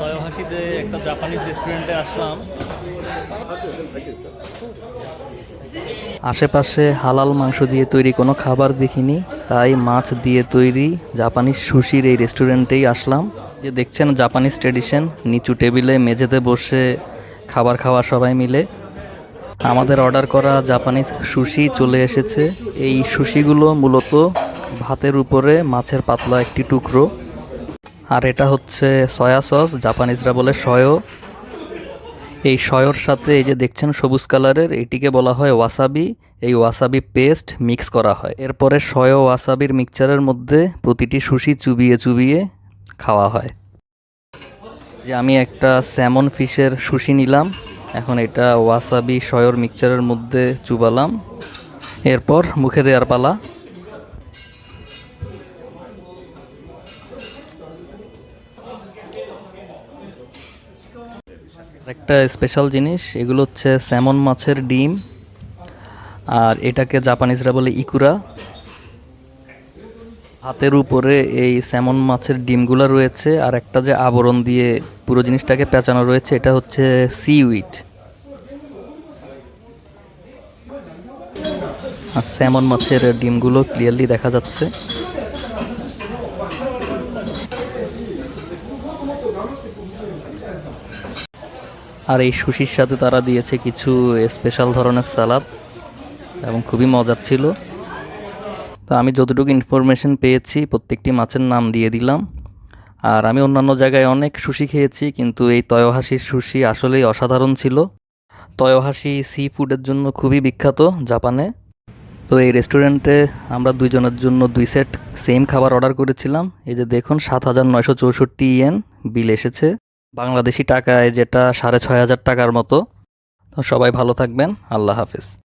তয়হাসিতে একটা জাপানিজ রেস্টুরেন্টে আসলাম। আশেপাশে হালাল মাংস দিয়ে তৈরি কোনো খাবার দেখিনি, তাই মাছ দিয়ে তৈরি জাপানিজ সুশির এই রেস্টুরেন্টেই আসলাম। যে দেখছেন জাপানিজ ট্রেডিশন নিচু টেবিলে মেঝেতে বসে খাবার খাওয়া সবাই মিলে। আমাদের অর্ডার করা জাপানিজ সুশি চলে এসেছে। এই সুশিগুলো মূলত ভাতের উপরে মাছের পাতলা একটি টুকরো। আর এটা হচ্ছে সয়া সস জাপানিজরা বলে সয়ো এই শয়র সাথে এই যে দেখছেন সবুজ কালারের, এটিকে বলা হয় ওয়াসাবি এই ওয়াসাবি পেস্ট মিক্স করা হয়। এরপরে শয় ওয়াসাবির মিক্সচারের মধ্যে প্রতিটি সুশি চুবিয়ে চুবিয়ে খাওয়া হয়। যে আমি একটা স্যামন ফিশের সুশি নিলাম, এখন এটা ওয়াসাবি শয়র মিক্সচারের মধ্যে চুবালাম। এরপর মুখে দেওয়ার পালা। একটা স্পেশাল জিনিস, এগুলো হচ্ছে স্যামন মাছের ডিম, আর এটাকে জাপানিজরা বলে ইকুরা। হাতের উপরে এই স্যামন মাছের ডিমগুলো রয়েছে, আর একটা যে আবরণ দিয়ে পুরো জিনিসটাকে পেঁচানো রয়েছে, এটা হচ্ছে সিউইড আর স্যামন মাছের ডিমগুলো ক্লিয়ারলি দেখা যাচ্ছে। আর এই সুশির সাথে তারা দিয়েছে কিছু স্পেশাল ধরনের সালাদ এবং খুবই মজার ছিল। তো আমি যতটুকু ইনফরমেশন পেয়েছি, প্রত্যেকটি মাছের নাম দিয়ে দিলাম। আর আমি অন্যান্য জায়গায় অনেক সুশি খেয়েছি, কিন্তু এই তয়হাসির সুশি আসলেই অসাধারণ ছিল। তয়হাসি সি ফুডের জন্য খুবই বিখ্যাত জাপানে। তো এই রেস্টুরেন্টে আমরা দুইজনের জন্য দুই সেট সেম খাবার অর্ডার করেছিলাম। এই যে দেখুন, সাত হাজার নয়শো চৌষট্টি ইয়েন বিল এসেছে। বাংলাদেশি টাকায় যেটা সাড়ে ছয় হাজার টাকার মতো। সবাই ভালো থাকবেন। আল্লাহ হাফিজ।